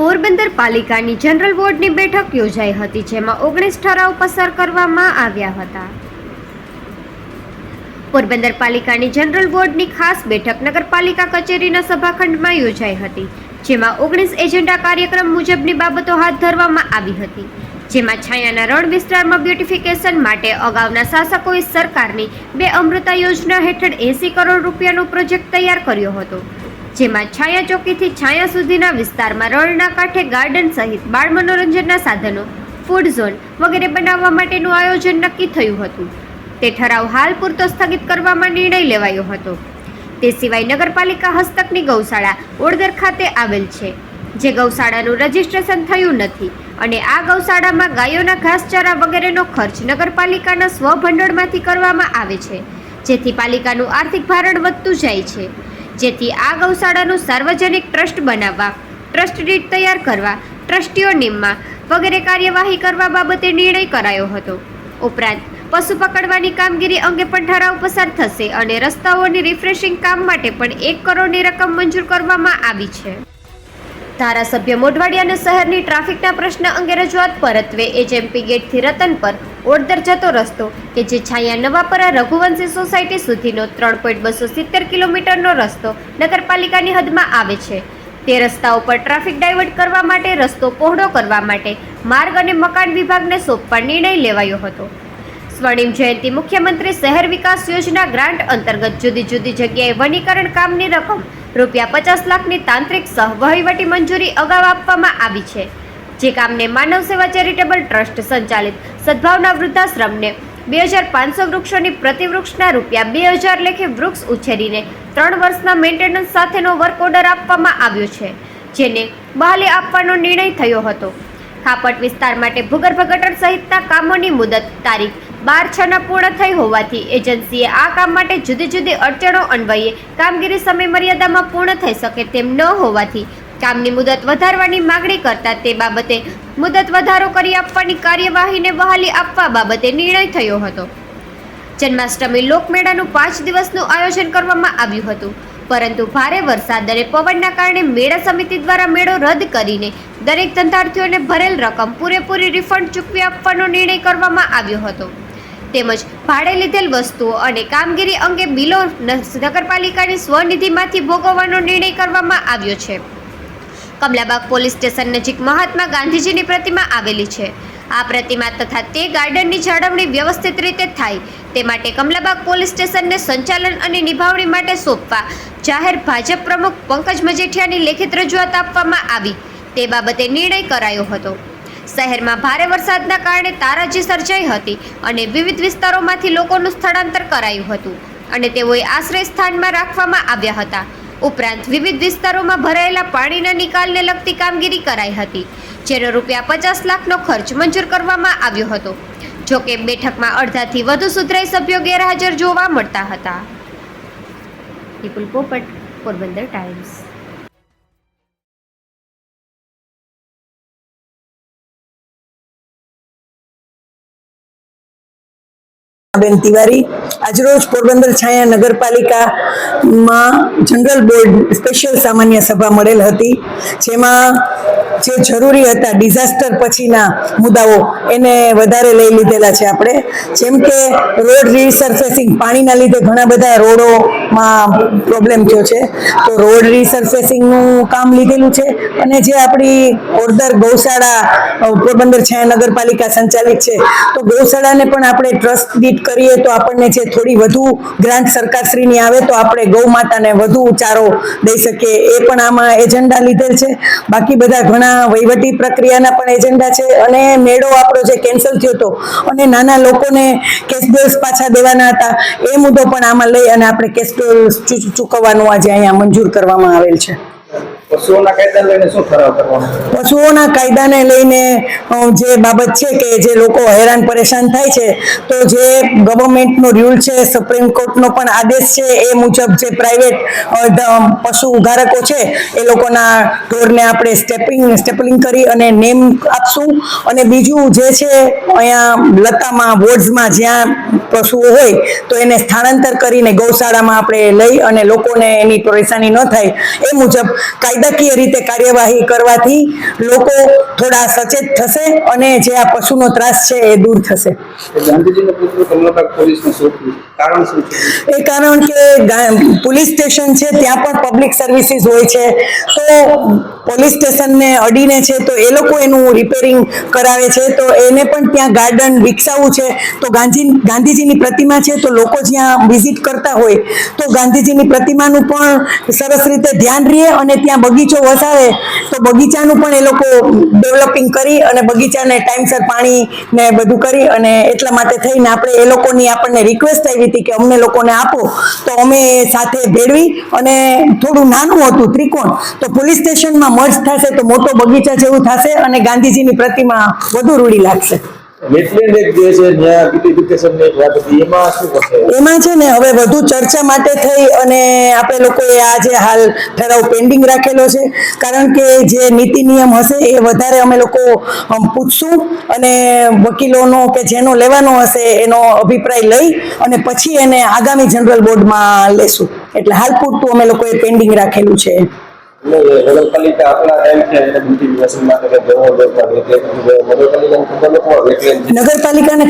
પોરબંદર પાલિકાની જનરલ વોર્ડની બેઠક યોજાઈ હતી, જેમાં ઓગણીસ ઠરાવ પસાર કરવામાં આવ્યા હતા. પોરબંદર પાલિકાની જનરલ વોર્ડની ખાસ બેઠક નગરપાલિકા કચેરીના સભાખંડમાં યોજાઈ હતી, જેમાં ઓગણીસ એજન્ડા કાર્યક્રમ મુજબની બાબતો હાથ ધરવામાં આવી હતી, જેમાં છાયાના રણ વિસ્તારમાં બ્યુટિફિકેશન માટે અગાઉના શાસકોએ સરકારની બે અમૃતા યોજના હેઠળ એંસી કરોડ રૂપિયાનો પ્રોજેક્ટ તૈયાર કર્યો હતો. જેમાં છાયા ચોકીથી છાયા સુધીના વિસ્તારમાં રણના કાંઠે ગાર્ડન સહિત બાળ મનોરંજનના સાધનો ફૂડ ઝોન વગેરે બનાવવા માટેનું આયોજન નક્કી થયું હતું. તે ઠરાવ હાલ પૂરતો સ્થગિત કરવામાં નિર્ણય લેવાયો હતો. તે સિવાય નગરપાલિકા હસ્તકની ગૌશાળા ઓળદર ખાતે આવેલ છે, જે ગૌશાળાનું રજીસ્ટ્રેશન થયું નથી અને આ ગૌશાળામાં ગાયોના ઘાસચારા વગેરેનો ખર્ચ નગરપાલિકાના સ્વભંડોળમાંથી કરવામાં આવે છે, જેથી પાલિકાનું આર્થિક ભારણ વધતું જાય છે. જેથી આ ગૌશાળાનું સાર્વજનિક ટ્રસ્ટ બનાવવા, ટ્રસ્ટ રીટ તૈયાર કરવા, ટ્રસ્ટીઓ નિમવા વગેરે કાર્યવાહી કરવા બાબતે નિર્ણય કરાયો હતો. ઉપરાંત, પશુ પકડવાની કામગીરી અંગે પણ ઠરાવ પસાર થશે અને રસ્તાઓની રિફ્રેશિંગ કામ માટે પણ એક કરોડની રકમ મંજૂર કરવામાં આવી છે. ધારાસભ્ય મોઢવાડિયાને શહેરની ટ્રાફિકના પ્રશ્ન અંગે રજૂઆત પરત્વે એચએમપી ગેટથી રતન પર ઓડદર જતો રસ્તો કે જે છાયા નવાપરા રઘુવંશી સોસાયટી સુધીનો ત્રણ પોઈન્ટ બસો સિત્તેર કિલોમીટરનો રસ્તો નગરપાલિકાની હદમાં આવે છે. તે રસ્તા ઉપર ટ્રાફિક ડાયવર્ટ કરવા માટે રસ્તો પહોળો કરવા માટે માર્ગ અને મકાન વિભાગને સોંપવા નિર્ણય લેવાયો હતો. સ્વર્ણિમ જયંતિ મુખ્યમંત્રી શહેર વિકાસ યોજના ગ્રાન્ટ અંતર્ગત જુદી જુદી જગ્યાએ વનીકરણ કામની રકમ રૂપિયા પચાસ લાખની તાંત્રિક સહ વહીવટી મંજૂરી અગાઉ આપવામાં આવી છે. જે કામને માનવ સેવા ચેરિટેબલ ટ્રસ્ટ સંચાલિત સદભાવના વૃદ્ધાશ્રમને બે હજાર પાંચસો વૃક્ષોની પ્રતિવૃક્ષના રૂપિયા બે હજાર લેખે વૃક્ષ ઉછેરીને ત્રણ વર્ષના મેન્ટેનન્સ સાથેનો વર્ક ઓર્ડર આપવામાં આવ્યો છે, જેને બહાલી આપવાનો નિર્ણય થયો હતો. ખાપટ વિસ્તાર માટે ભૂગર્ભ ગટર સહિતના કામોની મુદત તારીખ બાર છના પૂર્ણ થઈ હોવાથી એજન્સીએ આ કામ માટે જુદી જુદી અડચણો અન્વયે કામગીરી સમય મર્યાદામાં પૂર્ણ થઈ શકે તેમ ન હોવાથી કામની મુદત વધારવાની માગણી કરતા તે બાબતે મુદત વધારો કરી આપવાની કાર્યવાહીને બહાલી આપવા બાબતે નિર્ણય થયો હતો. જન્માષ્ટમી લોકમેળાનું પાંચ દિવસનું આયોજન કરવામાં આવ્યું હતું. પરંતુ ભારે વરસાદ અને પવનના કારણે મેળા સમિતિ દ્વારા મેળો રદ કરીને દરેક ધંધાર્થીઓને ભરેલ રકમ પૂરેપૂરી રિફંડ ચૂકવી આપવાનો નિર્ણય કરવામાં આવ્યો હતો. તેમજ ભાડે લીધેલ વસ્તુઓ અને કામગીરી અંગે બિલો નગરપાલિકાની સ્વનિધિમાંથી ભોગવવાનો નિર્ણય કરવામાં આવ્યો છે. કમલાબાગ પોલીસ સ્ટેશન નજીક મહાત્મા ગાંધીજીની પ્રતિમા આવેલી છે. આ પ્રતિમા તથા તે ગાર્ડનની જાળવણી વ્યવસ્થિત રીતે થાય તે માટે કમલાબાગ પોલીસ સ્ટેશનને સંચાલન અને નિભાવણી માટે સોંપવા જાહેર ભાજપ પ્રમુખ પંકજ મજેઠિયાની લેખિત રજૂઆત આપવામાં આવી. તે બાબતે નિર્ણય કરાયો હતો. શહેરમાં ભારે વરસાદના કારણે તારાજી સર્જાઈ હતી અને વિવિધ વિસ્તારોમાંથી લોકોનું સ્થળાંતર કરાયું હતું અને તેઓએ આશ્રય સ્થાનમાં રાખવામાં આવ્યા હતા. ઉપરાંત વિવિધ વિસ્તારોમાં ભરાયેલા પાણીના નિકાલને લગતી કામગીરી કરાઈ હતી, જેનો રૂપિયા પચાસ લાખનો ખર્ચ મંજૂર કરવામાં આવ્યો હતો જોકે બેઠકમાં અડધાથી વધુ સુધરાઈ સભ્યો ગેરહાજર જોવા મળતા હતા. વિપુલ પોપટ, પોરબંદર ટાઈમ્સ. બેન તિવારી આજરોજ પોરબંદર છાયા નગરપાલિકામાં જનરલ બોર્ડ સ્પેશિયલ સામાન્ય સભા મળેલ હતી જેમાં જે જરૂરી હતા ડિઝાસ્ટર પછીના મુદ્દાઓ, એને વધારે લઈ લીધેલા છે આપણે. જેમ કે રોડ રીસર્ફેસિંગ પાણીના લીધે ઘણા બધા રોડોમાં પ્રોબ્લેમ થયો છે. તો રોડ રીસર્ફેસિંગનું કામ લીધેલું છે અને જે આપણી ઓરદર ગૌશાળા પોરબંદર છાયા નગરપાલિકા સંચાલિત છે. તો ગૌશાળાને પણ આપણે ટ્રસ્ટ દીટ કરીએ તો આપણને જે થોડી વધુ ગ્રાન્ટ સરકારશ્રીની આવે તો આપણે ગૌ માતાને વધુ ચારો દઈ શકીએ. એ પણ આમાં એજન્ડા લીધેલ છે. બાકી બધા ઘણા વહીવટી પ્રક્રિયાના પણ એજન્ડા છે અને મેળો આપણો જે કેન્સલ થયો હતો અને નાના લોકોને કેશબેલ્સ પાછા દેવાના હતા, એ મુદ્દો પણ આમાં લઈ અને આપણે કેશ ચૂકવવાનું આજે અહીંયા મંજૂર કરવામાં આવેલ છે. પશુઓના કાયદા લઈને શું ઠરાવ કરવાનો? પશુઓના કાયદાને લઈને જે બાબત છે કે જે લોકો હેરાન પરેશાન થાય છે, તો જે ગવર્મેન્ટનો રૂલ છે, સુપ્રીમ કોર્ટનો પણ આદેશ છે, એ મુજબ જે પ્રાઇવેટ પશુ ઉઘારકો છે, એ લોકોના ઢોરને આપણે સ્ટેપિંગ, સ્ટેપલિંગ કરી અને નેમ આપશું. અને બીજું જે છે, અહીંયા લતામાં, વોર્ડ્સમાં જ્યાં પશુઓ હોય, તો એને સ્થળાંતર કરીને ગૌશાળામાં આપણે લઈ અને લોકોને એની પરેશાની ન થાય. એ મુજબ કાયદા કાયદાકીય રીતે કાર્યવાહી કરવાથી લોકો થોડા સચેત થશે અને જે આ પશુનો ત્રાસ છે એ દૂર થશે. એ કારણ કે પોલીસ સ્ટેશન છે ત્યાં પણ પબ્લિક સર્વિસીસ હોય છે. તો પોલીસ સ્ટેશનને અડીને છે, તો એ લોકો એનું રિપેરિંગ કરાવે છે. તો એને પણ ત્યાં ગાર્ડન વિકસાવવું છે. તો ગાંધી, ગાંધીજીની પ્રતિમા છે, તો લોકો જ્યાં વિઝિટ કરતા હોય, તો ગાંધીજીની પ્રતિમાનું પણ સરસ રીતે ધ્યાન રહે અને ત્યાં બગીચો વસાવે. બગીચાનું પણ એ લોકો ડેવલપિંગ કરી અને બગીચાને ટાઈમસર પાણી ને બધું કરી અને એટલા માટે થઈને આપણે એ લોકોની આપણને રિક્વેસ્ટ આવી હતી કે અમને લોકોને આપો. તો અમે સાથે ભેળવી અને થોડું નાનું હતું ત્રિકોણ. તો પોલીસ સ્ટેશનમાં મર્જ થશે તો મોટો બગીચા જેવું થશે અને ગાંધીજીની પ્રતિમા વધુ રૂડી લાગશે. જે એમાં છે ને, હવે વધુ ચર્ચા માટે થઈ અને આપણે લોકોએ આજે હાલ ઠરાવ પેન્ડિંગ રાખેલો છે. કારણ કે જે નીતિ નિયમ હશે એ વધારે અમે લોકો પૂછશું અને વકીલોનો કે જેનો લેવાનો હશે એનો અભિપ્રાય લઈ અને પછી એને આગામી જનરલ બોર્ડમાં લેશું. એટલે હાલ પૂરતું અમે લોકોએ પેન્ડિંગ રાખેલું છે. નગરપાલિકા આટલા ટાઈમ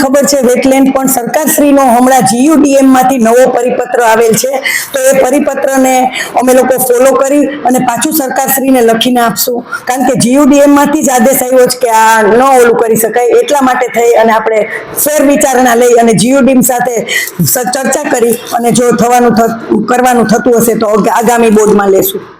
ખબર છે વેટલેન્ડ પણ સરકારશ્રીનો હમણાં જીયુડીએમમાંથી નવો પરિપત્ર આવેલ છે. તો એ પરિપત્રને અમે લોકો ફોલો કરી અને પાછું સરકારશ્રીને લખીને આપશું. કારણ કે જીયુડીએમમાંથી જ આદેશ આવ્યો છે કે આ ન ઓલું કરી શકાય. એટલા માટે થઈ અને આપણે ફેર વિચારણા લઈ અને જીયુડીએમ સાથે ચર્ચા કરી અને જો થવાનું કરવાનું થતું હશે તો આગામી બોર્ડમાં લેશું.